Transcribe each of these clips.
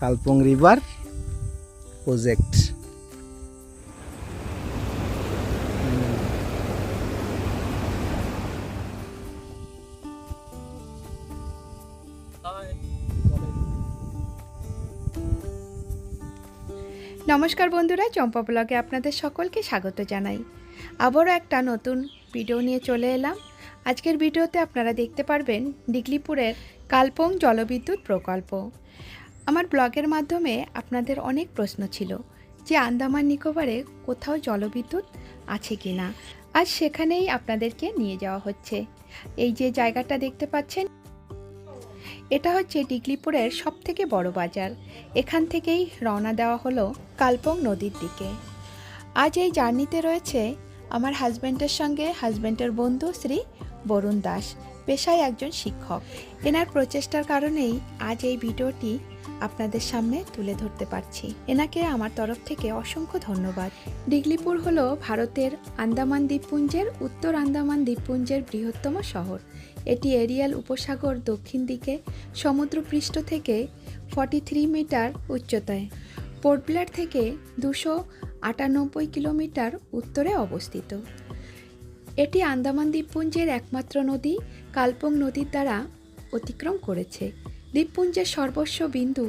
Kalpong river project নমস্কার বন্ধুরা, চম্পা ব্লগে আপনাদের সকলকে স্বাগত জানাই। আবারও একটা নতুন ভিডিও নিয়ে চলে এলাম। আজকের ভিডিওতে আপনারা দেখতে পারবেন ডিগলিপুরের কালপং জলবিদ্যুৎ প্রকল্প। আমার ব্লগের মাধ্যমে আপনাদের অনেক প্রশ্ন ছিল যে আন্দামান নিকোবরে কোথাও জলবিদ্যুৎ আছে কি না আজ সেখানেই আপনাদেরকে নিয়ে যাওয়া হচ্ছে। এই যে জায়গাটা দেখতে পাচ্ছেন, এটা হচ্ছে ডিগলিপুরের সবথেকে বড় বাজার। এখান থেকেই রওনা দেওয়া হলো কালপং নদীর দিকে। আজ এই জার্নিতে রয়েছে আমার হাজব্যান্ডের সঙ্গে হাজব্যান্ডের বন্ধু শ্রী বরুণ দাস, পেশায় একজন শিক্ষক। এনার প্রচেষ্টার কারণেই আজ এই ভিডিওটি আপনাদের সামনে তুলে ধরতে পারছি। এনাকে আমার তরফ থেকে অসংখ্য ধন্যবাদ। ডিগলিপুর হলো ভারতের আন্দামান দ্বীপপুঞ্জের উত্তর আন্দামান দ্বীপপুঞ্জের বৃহত্তম শহর। এটি এরিয়াল উপসাগর দক্ষিণ দিকে সমুদ্রপৃষ্ঠ থেকে ফর্টি থ্রি মিটার উচ্চতায়। পোর্ট ব্লেয়ার থেকে দুশো আটানব্বই কিলোমিটার উত্তরে অবস্থিত। এটি আন্দামান দ্বীপপুঞ্জের একমাত্র নদী কালপং নদীর দ্বারা অতিক্রম করেছে। দ্বীপপুঞ্জের সর্বস্ব বিন্দু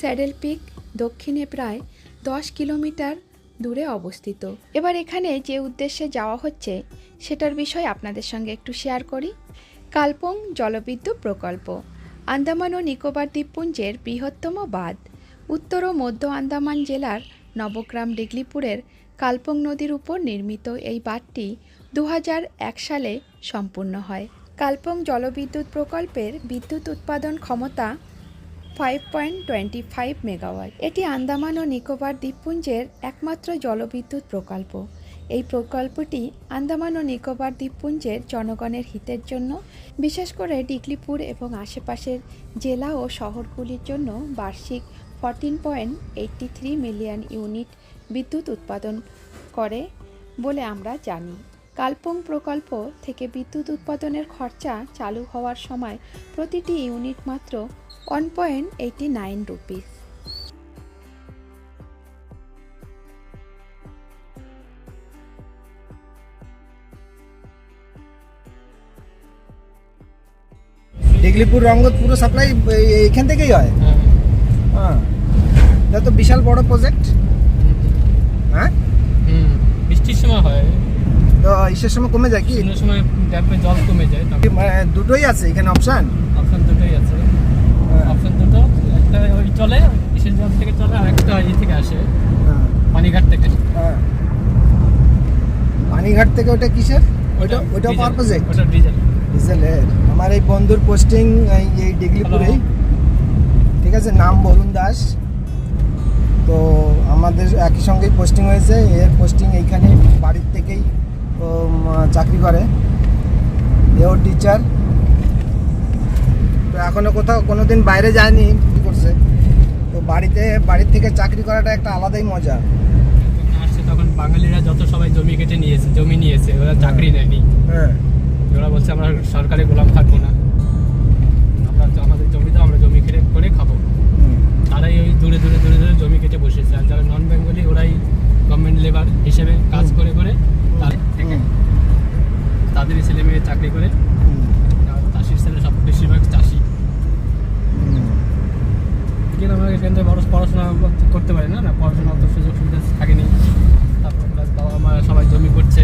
স্যাডেল পিক দক্ষিণে প্রায় দশ কিলোমিটার দূরে অবস্থিত। এবার এখানে যে উদ্দেশ্যে যাওয়া হচ্ছে, সেটার বিষয় আপনাদের সঙ্গে একটু শেয়ার করি। কালপং জলবিদ্যুৎ প্রকল্প, আন্দামান ও নিকোবর দ্বীপপুঞ্জের বৃহত্তম বাঁধ, উত্তর ও মধ্য আন্দামান জেলার নবগ্রাম ডিগলিপুরের কালপং নদীর উপর নির্মিত এই বাঁধটি দু সালে সম্পূর্ণ হয়। কালপং জলবিদ্যুৎ প্রকল্পের বিদ্যুৎ উৎপাদন ক্ষমতা five point twenty five megawatt এটি আন্দামান ও নিকোবর দ্বীপপুঞ্জের একমাত্র জলবিদ্যুৎ প্রকল্প। এই প্রকল্পটি আন্দামান ও নিকোবর দ্বীপপুঞ্জের জনগণের হিতের জন্য, বিশেষ করে ডিগলিপুর এবং আশেপাশের জেলা ও শহরগুলির জন্য বার্ষিক fourteen point three million unit বিদ্যুৎ উৎপাদন করে বলে আমরা জানি। কালপং প্রকল্প থেকে বিদ্যুৎ উৎপাদনের খরচা চালু হওয়ার সময় প্রতিটি ইউনিট মাত্র one point eighty nine rupees Diglipur Rangat পুরো সাপ্লাই এখান থেকেই হয়? হ্যাঁ। এটা তো বিশাল বড় প্রজেক্ট হ্যাঁ? বৃষ্টির সময় হয়। ইসের সময় কমে যায় কি? শূন্য সময় ড্যামে জল কমে যায় মানে দুটোই আছে এখানে অপশন অপশন দুটোই আছে। অপশন দুটো একটা ওই চলে ইসের জল থেকে চলে আর একটা ইয়ে থেকে আসে পানিঘাট থেকে। হ্যাঁ। পানিঘাট থেকে ওটা কিসের? ওইটা ডিজেল। পাওয়ার প্রজেক্ট ওটা ডিজেল ডিজেলের আমার এই বন্ধুর পোস্টিং এই ডিগলিপুরেই। ঠিক আছে? নাম বরুণ দাস। তো আমাদের একই সঙ্গেই পোস্টিং হয়েছে। এর পোস্টিং এইখানে বাড়ির থেকেই চাকরি করে। এও টিচার তো এখনও কোথাও কোনো দিন বাইরে যায়নি কি করছে? তো বাড়িতে বাড়ির থেকে চাকরি করাটা একটা আলাদাই মজা। তখন বাঙালিরা যত সবাই জমি কেটে নিয়েছে জমি নিয়েছে ওরা চাকরি নেয়নি। হ্যাঁ। ওরা বলছে আমরা সরকারি গোলাম থাকব না। আমরা আমাদের জমি দাও আমরা জমি কেটে করে খাব। তারাই ওই দূরে দূরে দূরে দূরে জমি কেটে বসেছে। আর যারা নন বেঙ্গলি ওরাই গভর্নমেন্ট লেবার হিসেবে কাজ করে করে তাদের থেকে হুম, তাদেরই ছেলে মেয়ে চাকরি করে। চাষির ছেলে সব বেশিরভাগ চাষি। কিন্তু আমরা এখান থেকে পড়াশোনা করতে পারি না না পড়াশোনা অত সুযোগ সুবিধা থাকেনি তারপর প্লাস বাবা মা সবাই জমি করছে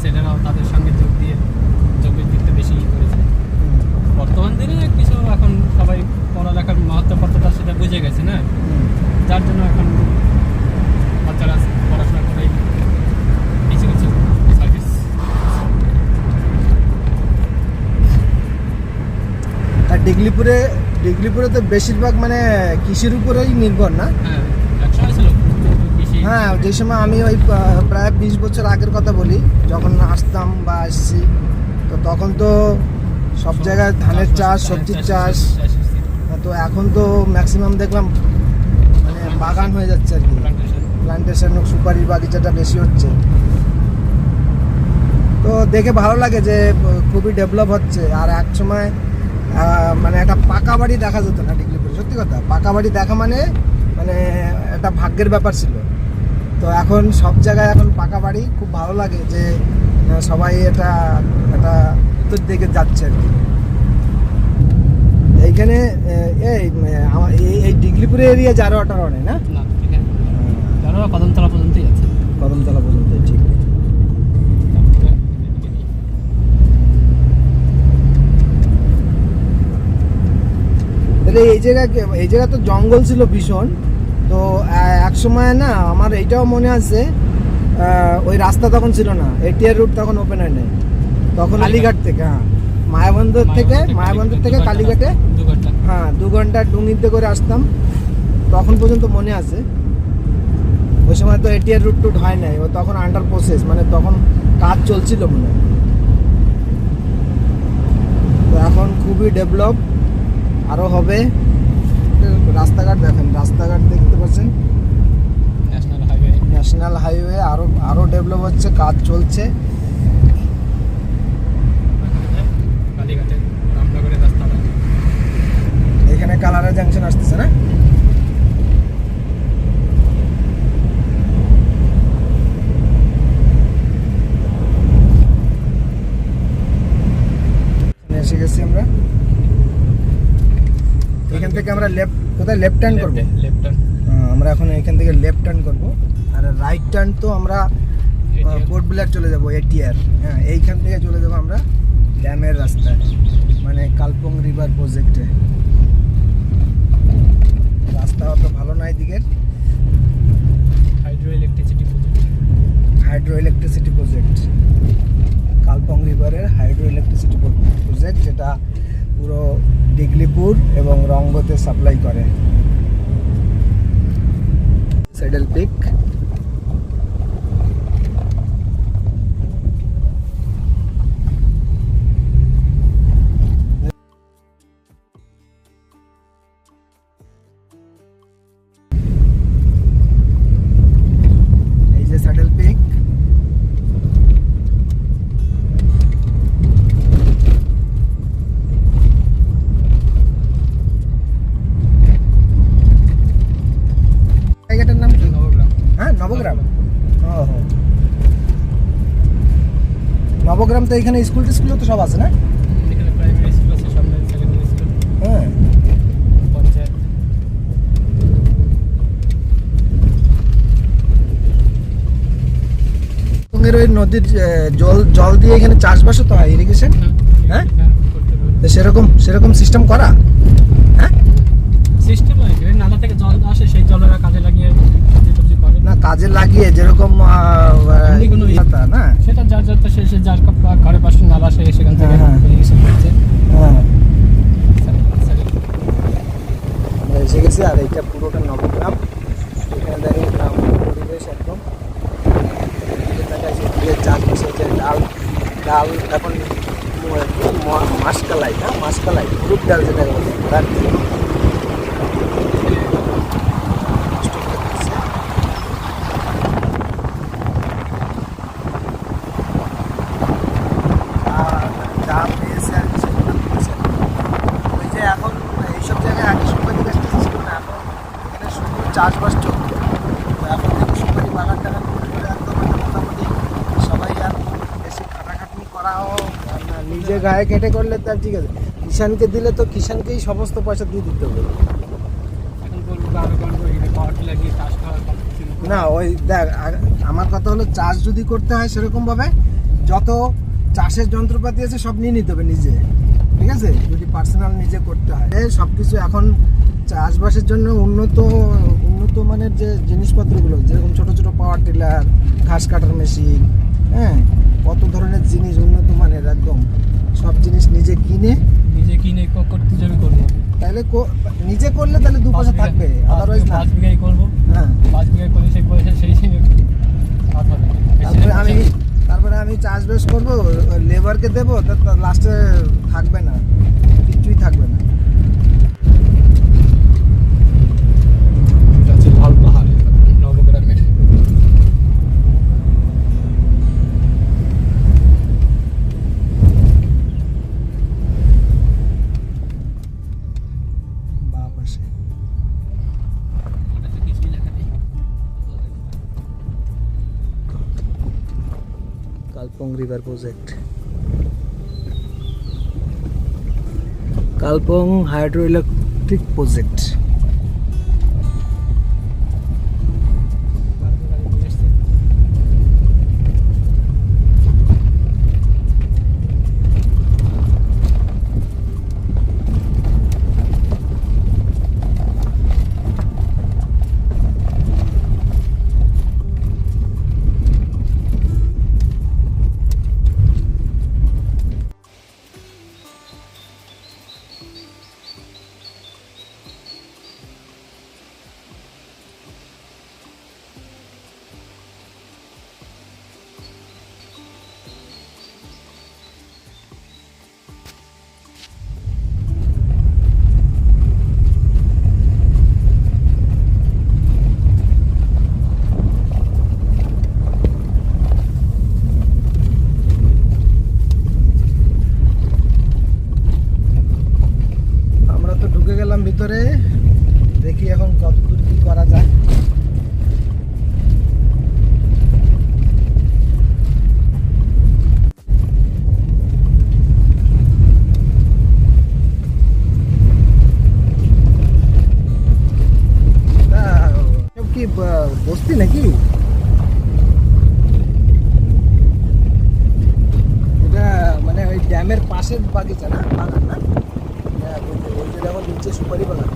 ছেলেরাও তাদের সঙ্গে যোগ দিয়ে জমির দিকটা বেশি করেছে। বর্তমান দিনে কিছু এখন সবাই পড়ালেখার মহত্ব কতটা সেটা বুঝে গেছে না যার জন্য এখন বাচ্চারা পড়াশোনা করে কিছু কিছু সার্ভিস আর ডিগলিপুরে ডিগলিপুরে তো বেশিরভাগ মানে কৃষির উপরেই নির্ভর না? হ্যাঁ হ্যাঁ যে সময় আমি ওই প্রায় বিশ বছর আগের কথা বলি যখন আসতাম বা আসছি তো তখন তো সব জায়গায় ধানের চাষ সবজির চাষ তো এখন তো ম্যাক্সিমাম দেখলাম মানে বাগান হয়ে যাচ্ছে আর কি। প্লান্টেশন সুপারির বাগিচাটা বেশি হচ্ছে। তো দেখে ভালো লাগে যে খুবই ডেভেলপ হচ্ছে। আর এক সময় মানে একটা পাকা বাড়ি দেখা যেত না ডিগ্রিপুরে সত্যি কথা পাকা বাড়ি দেখা মানে মানে একটা ভাগ্যের ব্যাপার ছিল। তো এখন সব জায়গায় এখন পাকা বাড়ি খুব ভালো লাগে যে সবাই এটা একটা উত্তর দিকে যাচ্ছে আর কি। এইখানে এই আমার- এই- ডিগলিপুরে এরিয়া যারো আঠারো নেই না কদমতলা পর্যন্তই আছে। কদমতলা পর্যন্ত ঠিক। তারপরে এদিকে নেই। তাহলে এই জায়গা এই জায়গা তো জঙ্গল ছিল ভীষণ। তো এক সময় না আমার এইটাও মনে আছে ওই রাস্তা তখন ছিল না এটিআর রুট তখন ওপেন হয় নাই। তখন আলিঘাট থেকে হ্যাঁ মায়াবন্দর থেকে মায়াবন্দর থেকে কালীঘাটে। হ্যাঁ দু ঘণ্টা ডুঙিতে করে আসতাম। তখন পর্যন্ত মনে আছে। ওই সময় তো এটিআর রুট টুট হয় নাই ও তখন আন্ডার প্রসেস মানে তখন কাজ চলছিল মনে হয়। তো এখন খুবই ডেভেলপ আরও হবে। রাস্তাঘাট দেখেন রাস্তাঘাট দেখতে পাচ্ছেন। ন্যাশনাল হাইওয়ে ন্যাশনাল হাইওয়ে আরও আরও ডেভেলপ হচ্ছে কাজ চলছে। এখানে কালারা জাংশন আসতেছে না এসে গেছি আমরা এখান থেকে আমরা লেফট কোথায় লেফট টার্ন করব? লেফট টার্ন হ্যাঁ, আমরা এখন এখান থেকে লেফট টার্ন করব। আর রাইট টার্ন তো আমরা পোর্ট বিলার চলে যাব এটিআর হ্যাঁ এইখান থেকে চলে যাব আমরা ড্যামের রাস্তায় মানে কালপং রিভার প্রজেক্টে রাস্তা অত ভালো না দিকের hydro electricity project hydro electricity project Kalpong রিভারের hydro electricity project যেটা পুরো ডিগলিপুর এবং রঙ্গতে সাপ্লাই করে। সেডেল পিক নবগ্রাম তো এখানে স্কুল টিস্কুলও তো সব আছে না? হ্যাঁ। ওই নদীর জল জল দিয়ে এখানে চাষবাসও তো হয় ইরিগেশন হ্যাঁ? তো সেরকম সেরকম সিস্টেম করা? হ্যাঁ সিস্টেম হয় কি? ওই নালা থেকে জল আসে সেই জলেরা কাজে লাগিয়ে সবজি টবজি করে না কাজে লাগিয়ে যেরকম ইয়ে- না? সেটা যার যার সে সে যার কাপ- ঘরের পাশে নালা সে সেখান থেকে হ্যাঁ, হ্যাঁ। হ্যাঁ। এসে গেছি আর এইটা পুরোটা নবগ্রাম। এখানে দেখেন গ্রাম পরিবেশ একদম। যে ডাল ডাল এখন মাসকালাই না? মাসকালাই গ্রুপ ডাল যেটা বলে তার কি? নষ্ট করে দিচ্ছে। আর যা পেয়েছে আর কি সেগুলো দিয়েছে। ওই যে এখন এইসব জায়গায় আগে সুপারি গাছটা ছিল না এখন এখানে শুধু চাষবাস চলতো তো এখন থেকে সুপারি বাগান টাগান করে করে একদম মোটামুটি সবাই আর বেশি খাটাখাটনি করাও আর না নিজে গায়ে কেটে করলে তার ঠিক আছে। কিষানকে দিলে তো কিষানকেই সমস্ত পয়সা দিয়ে দিতে হবে। না ওই দেখ আমার কথা হলো চাষ যদি করতে হয় সেরকমভাবে যত চাষের যন্ত্রপাতি আছে সব নিয়ে নিতে হবে নিজে। ঠিক আছে? যদি পার্সোনাল নিজে করতে হয়। সব কিছু এখন চাষবাসের জন্য উন্নত উন্নত মানের যে জিনিসপত্রগুলো যেরকম ছোট ছোট পাওয়ার টিলার ঘাস কাটার মেশিন হ্যাঁ? কত ধরনের জিনিস উন্নত মানের একদম। সব জিনিস নিজে কিনে? নিজে কিনে করতে যাবে করব। তাহলে কো- নিজে করলে তাহলে দু পয়সা থাকবে আদারওয়াইজ না পাঁচ বিঘাই করব। হ্যাঁ। পাঁচ বিঘাই করে সেই পয়সা সেই তারপরে আমি তারপরে আমি চাষবাস করব লেবারকে দেবো লাস্টে থাকবে না। কিছুই থাকবে না। River project Kalpong hydro electric project নাকি? এটা মানে ওই ড্যামের পাশের বাগিচা না? বাগান না? হ্যাঁ ওই যে দেখো নিচে সুপারি বাগান।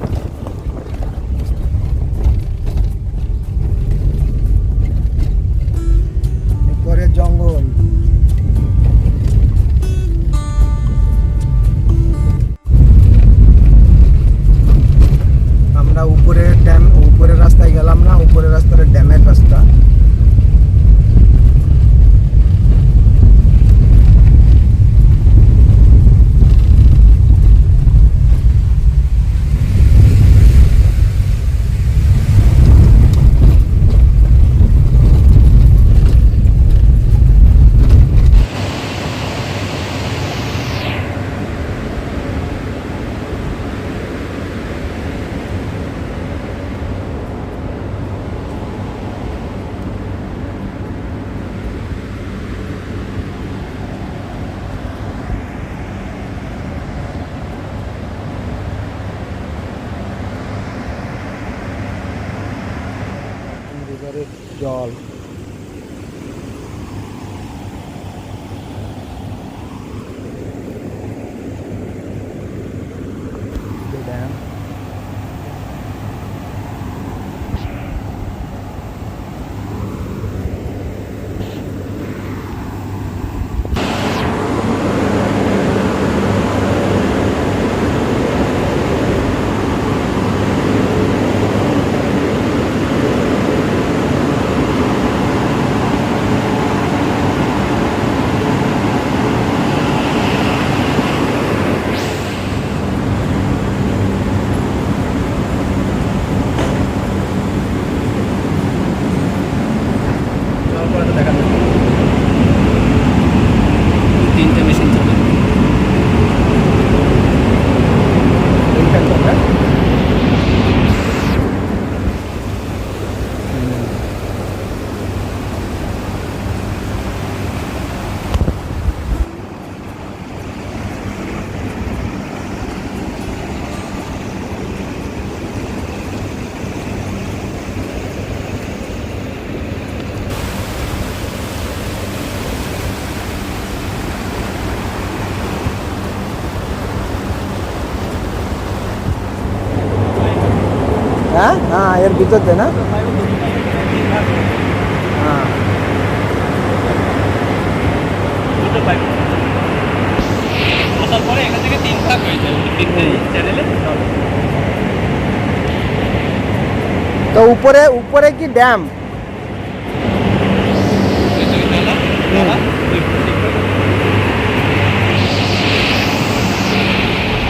হ্যাঁ? হ্যাঁ এর ভিতর দিয়ে না? হ্যাঁ। তো উপরে উপরে কি ড্যাম?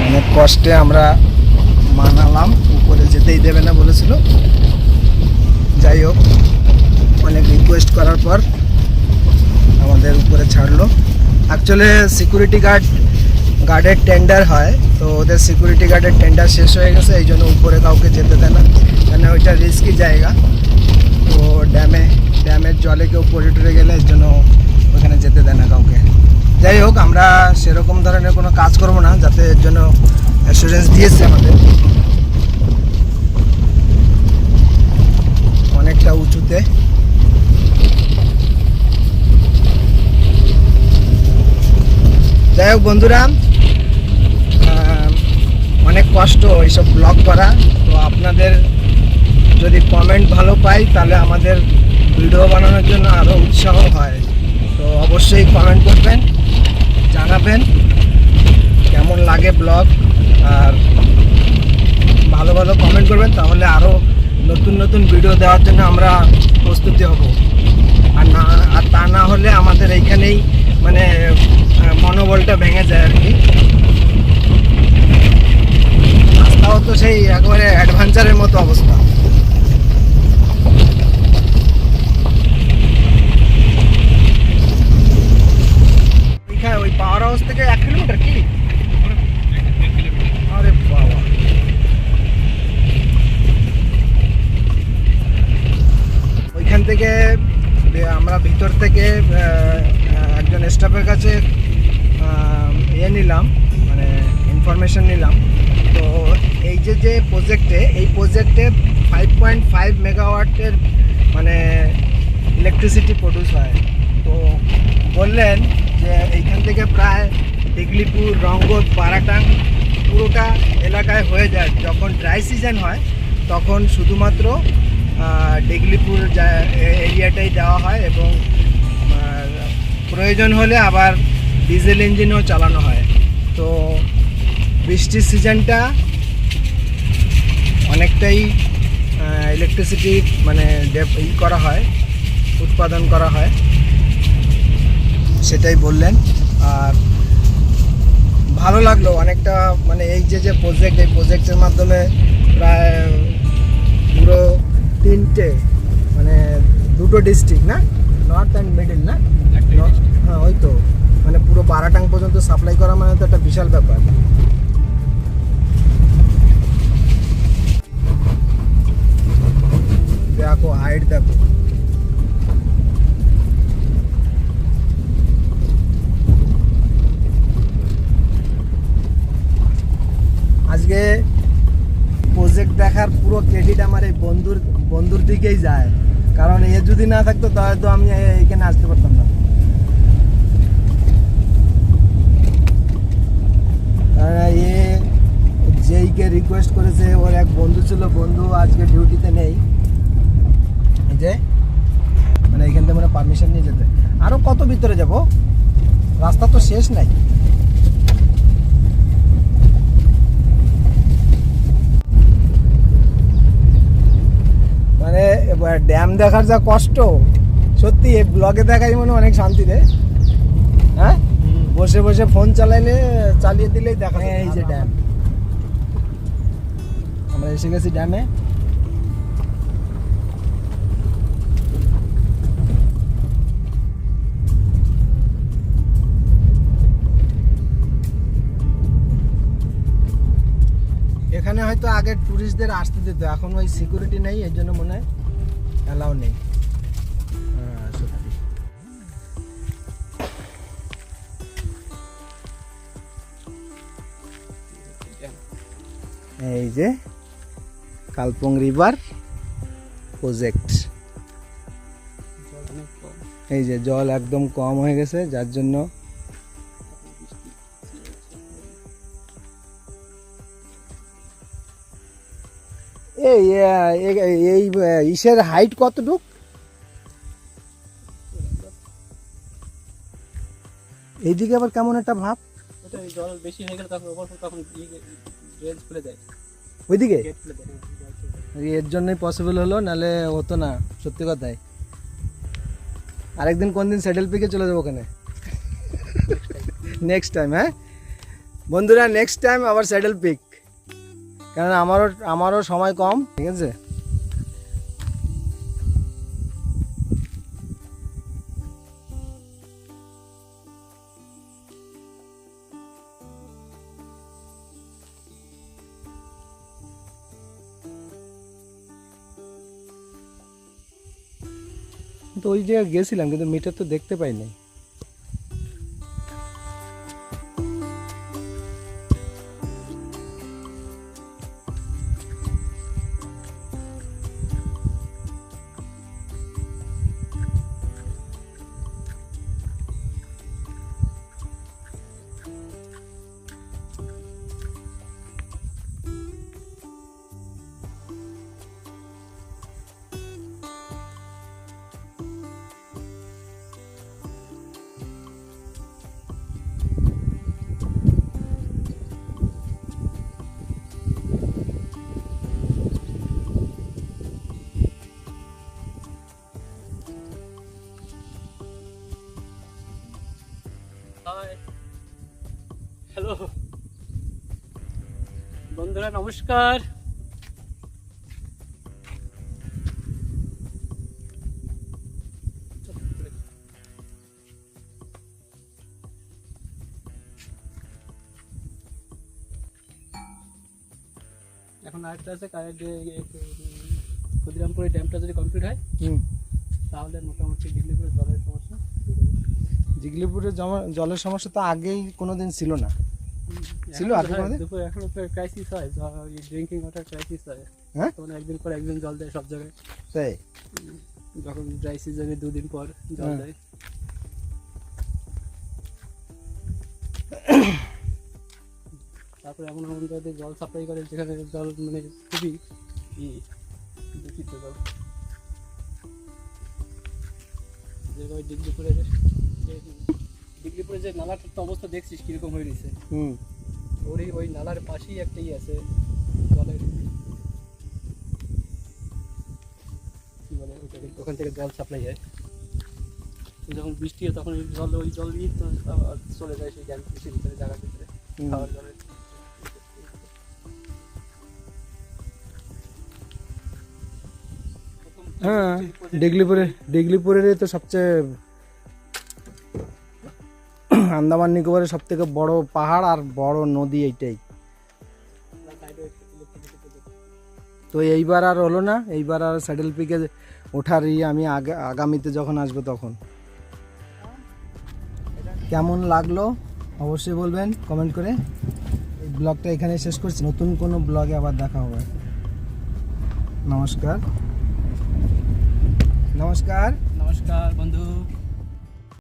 অনেক কষ্টে আমরা মানালাম। যেতেই দেবে না বলেছিল। যাই হোক, অনেক রিকোয়েস্ট করার পর আমাদের উপরে ছাড়লো। অ্যাকচুয়ালি সিকিউরিটি গার্ড গার্ডের টেন্ডার হয়, তো ওদের সিকিউরিটি গার্ডের টেন্ডার শেষ হয়ে গেছে, এই জন্য উপরে কাউকে যেতে দেয় না। কেন ওইটা রিস্কি জায়গা। তো ড্যামে ড্যামের জলে কেউ পড়ে টরে গেলে এর জন্য ওখানে যেতে দেয় না কাউকে। যাই হোক, আমরা সেরকম ধরনের কোনো কাজ করব না, যাতে এর জন্য অ্যাসুরেন্স দিয়েছে আমাদের। অনেকটা উঁচুতে। যাই হোক বন্ধুরা অনেক কষ্ট এইসব ব্লগ করা। তো আপনাদের যদি কমেন্ট ভালো পাই, তাহলে আমাদের ভিডিও বানানোর জন্য আরও উৎসাহ হয়। তো অবশ্যই কমেন্ট করবেন, জানাবেন কেমন লাগে ব্লগ আর ভালো ভালো কমেন্ট করবেন, তাহলে আরও নতুন নতুন ভিডিও দেওয়ার জন্য আমরা প্রস্তুতি হব। আর না, আর তা না হলে আমাদের এইখানেই মানে মনোবলটা ভেঙে যায় আর কি। রাস্তাও তো সেই একবারে অ্যাডভেঞ্চারের মতো অবস্থা। ওই পাওয়ার হাউস থেকে এক কিলোমিটার কি? ওইখান থেকে আমরা ভিতর থেকে একজন স্টাফের কাছে ইয়ে নিলাম মানে ইনফরমেশন নিলাম। তো এই যে যে প্রজেক্টে এই প্রজেক্টে ফাইভ পয়েন্ট ফাইভ মেগাওয়াটের মানে ইলেকট্রিসিটি প্রডিউস হয়। তো বললেন যে, এইখান থেকে প্রায় ডিগলিপুর রঙ্গত বারাটাং পুরোটা এলাকায় হয়ে যায়। যখন ড্রাই সিজন হয়, তখন শুধুমাত্র ডিগলিপুর এরিয়াটাই দেওয়া হয় এবং প্রয়োজন হলে আবার ডিজেল ইঞ্জিনও চালানো হয়। তো বৃষ্টির সিজনটা অনেকটাই ইলেকট্রিসিটি মানে ই করা হয়, উৎপাদন করা হয়। সেটাই বললেন। আর ভালো লাগল অনেকটা মানে এই যে যে প্রজেক্ট এই প্রজেক্টের মাধ্যমে প্রায় পুরো তিনটে মানে দুটো ডিস্ট্রিক্ট না? নর্থ অ্যান্ড মিডিল না? নর্থ- হ্যাঁ ওই তো। মানে পুরো বারাটাং পর্যন্ত সাপ্লাই করা মানে তো একটা বিশাল ব্যাপার। দেখো হাইট দেখো। আজকে প্রজেক্ট দেখার পুরো ক্রেডিট আমার এই বন্ধুর বন্ধুর দিকেই যায়। কারণ এ যদি না থাকতো, তাহলে তো আমি এখানে আসতে পারতাম না। এ যেইকে রিকোয়েস্ট করেছে, ওর এক বন্ধু ছিল, বন্ধু আজকে ডিউটিতে নেই। যে মানে এখান থেকে মানে পারমিশন নিয়ে যেতে। আরও কত ভিতরে যাব? রাস্তা তো শেষ নাই। মানে ড্যাম দেখার যা কষ্ট সত্যি এই ব্লগে দেখাই মনে অনেক শান্তি দেয় হ্যাঁ? বসে বসে ফোন চালাইলে চালিয়ে দিলেই দেখা যায়। এই যে ড্যাম আমরা এসে গেছি ড্যামে হয়তো আগে ট্যুরিস্টদের আসতে দিত এখন ওই সিকিউরিটি নেই এর জন্য মনে হয় অ্যালাউ নেই। হ্যাঁ, এই যে কালপং রিভার প্রজেক্ট। এই যে জল একদম কম হয়ে গেছে যার জন্য এই ইসের হাইট কতটুক? এইদিকে আবার কেমন একটা ভাব? জল বেশি হয়ে গেলে তখন তখন ড্রেন খুলে দেয়। ওইদিকে? হ্যাঁ। এর জন্যই পসিবল হলো নালে হতো না সত্যি কথাই। আরেকদিন কোন দিন সেটেল পিকে চলে যাব ওখানে? নেক্সট টাইম হ্যাঁ? বন্ধুরা নেক্সট টাইম আবার স্যাডেল পিক কারণ আমারও আমারও সময় কম, ঠিক আছে? তো ওই জায়গায় গেছিলাম, কিন্তু মিটার তো দেখতে পাই বন্ধুরা নমস্কার। এখন আরেকটা আছে ক্ষুদিরামপুরের ড্যামটা যদি কমপ্লিট হয় তাহলে মোটামুটি দিল্লিপুরের জলের সমস্যা। দূর হবে। জিগলিপুরে জমা- জলের সমস্যা তো আগেই কোনোদিন ছিল না। ছিল তো দুপুর এখন তো ক্রাইসিস হয় ড্রিঙ্কিং ওয়াটার ক্রাইসিস হয়। হ্যাঁ? তখন একদিন পর একদিন জল দেয় সব জায়গায়। তাই? যখন ড্রাই সিজনে দুদিন পর জল হ্যাঁ। দেয়। তারপরে এমন এমন জায়গায় জল সাপ্লাই করে যেখানে জল মানে খুবই দূষিত জল। যেরকম ওই ডিগলিপুরের যে যে নালাটার তো অবস্থা দেখছিস কীরকম হয়ে রয়েছে? হুম। ওই নালার পাশেই একটা ই আছে। জলের ওখান থেকে জল সাপ্লাই হয়। যখন বৃষ্টি হয় তখন ওই জল ওই জল তো চলে যায় সেই কৃষির ভিতরে জায়গার ভিতরে। খাওয়ার জলের হ্যাঁ ডিগলিপুরে ডিগলিপুরের তো সবচেয়ে আন্দামান নিকোবরের সব থেকে বড় পাহাড় আর বড় নদী এইটাই। তো এইবার আর হলো না এইবার আর স্যাডেল পিকে ওঠার ইয়ে আমি আগা- আগামীতে যখন আসব তখন। কেমন লাগল অবশ্যই বলবেন কমেন্ট করে। এই ব্লগটা এখানে শেষ করছি নতুন কোনো ব্লগে আবার দেখা হবে। নমস্কার। নমস্কার। নমস্কার বন্ধু।